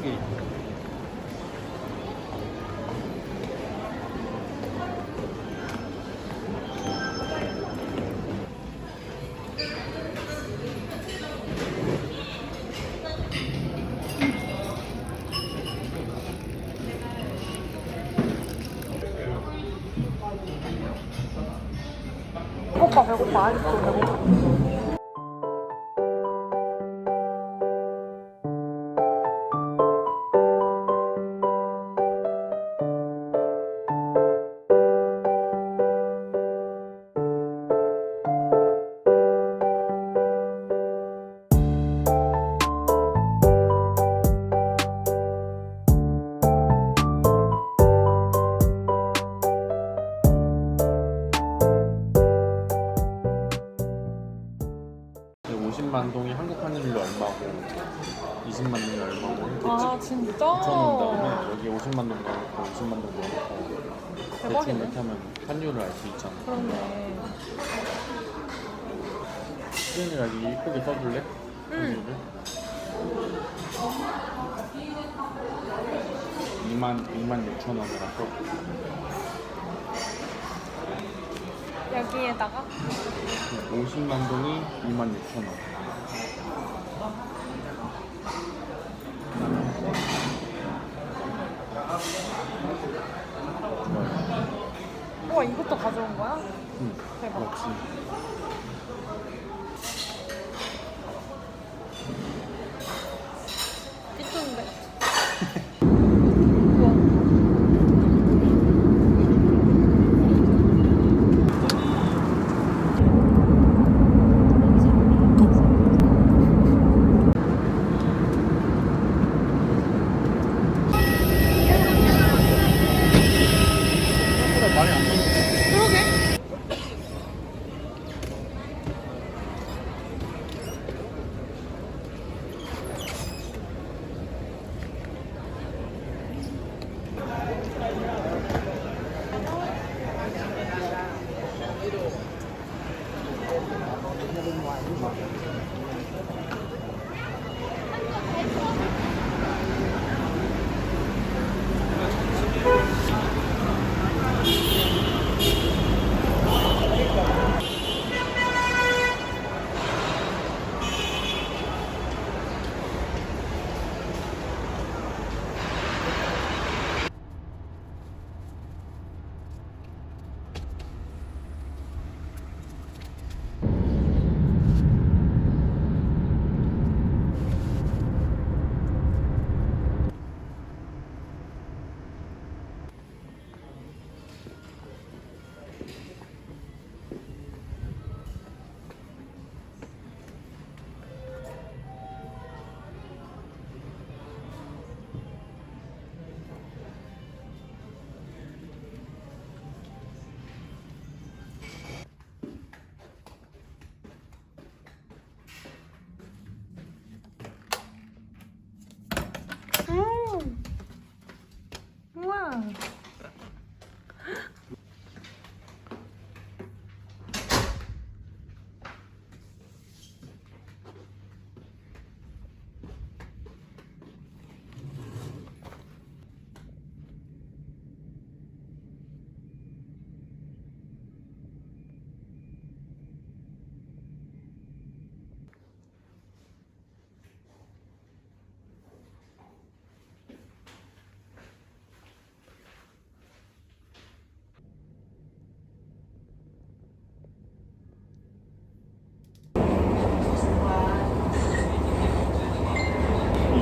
7번 게이트. 배고파 배고파 아직도 배고파 네, 50만 동이 한국 환율로 얼마고 20만 동이 얼마고 이렇게 아 진짜? 붙여놓은 다음에 여기 50만 동 넣어놓고 20만 동 넣어놓고 대충 대박이네 이렇게 하면 환율을 알 수 있잖아. 그렇네 수현이가 여기 이쁘게 써줄래? 환율을? 2만 2만 6천 원이라서 여기에다가 50만 동이 2만 6천 원. 우와 이것도 가져온 거야? 응. 대박. 그렇지.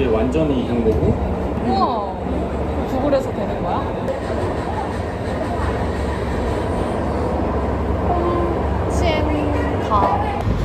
이게 완전히 거고. 우와. 구글에서 되는 거야? 홈첸가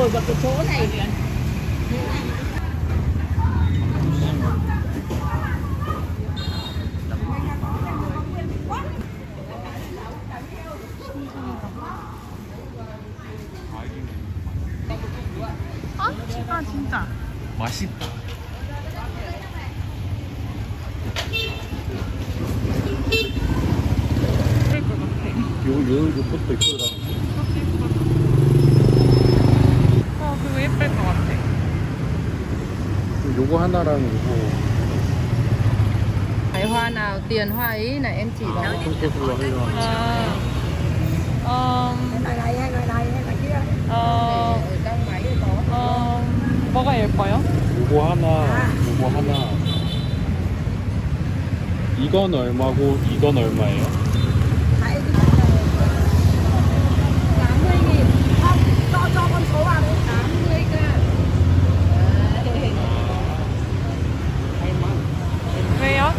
ngồi vào cái chỗ này kìa 아, 아 진짜. 맛있다. 요, 요, 요 것도 이쁘다. 어, 그거 예쁠 것 같아. 요거 하나랑 요거 Cái hoa nào tiền hoa ý là em chỉ đó 손톱으로 하려고 아, 음, Ngoài đây hay ngoài đây hay ngoài kia 어, Ở trong máy có 어, 뭐가 예뻐요? 요거 하나, 요거 하나. 이건 얼마고 이건 얼마예요? 왜요?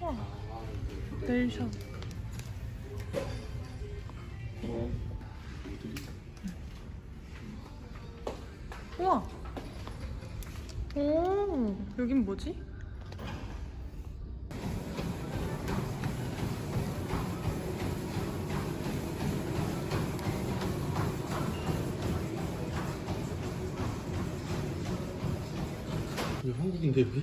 와, 네일 우와. 오, 여긴 뭐지? 이거 한국인데 여기?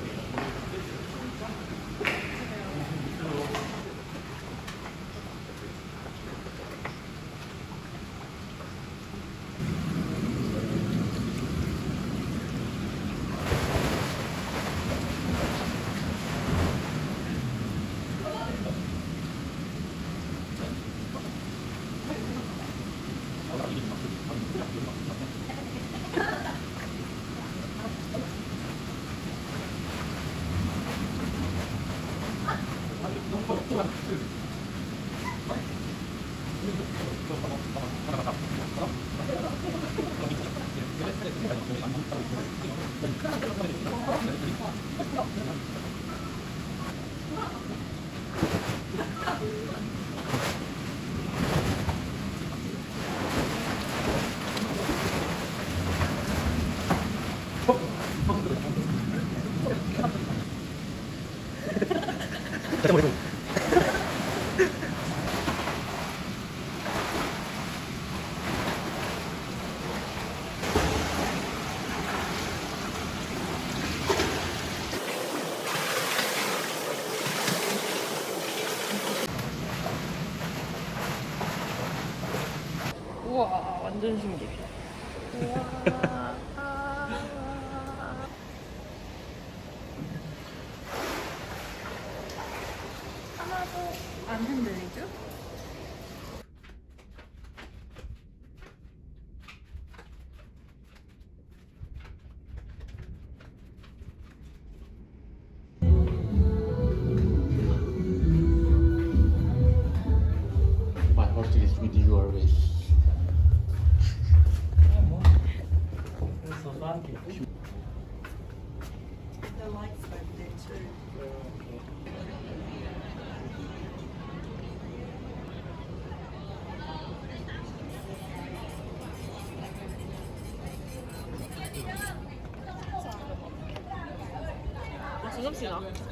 우와 완전 신기해. 하나도 안 진섭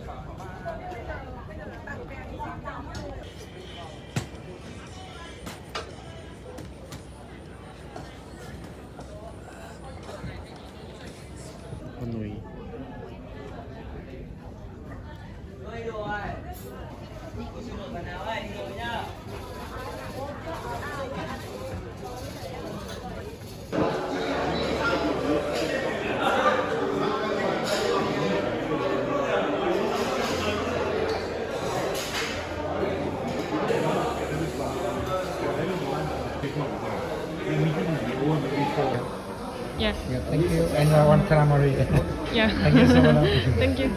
Yeah, Yeah, thank you. And uh, one calamari. yeah. Thank you so much. Thank you.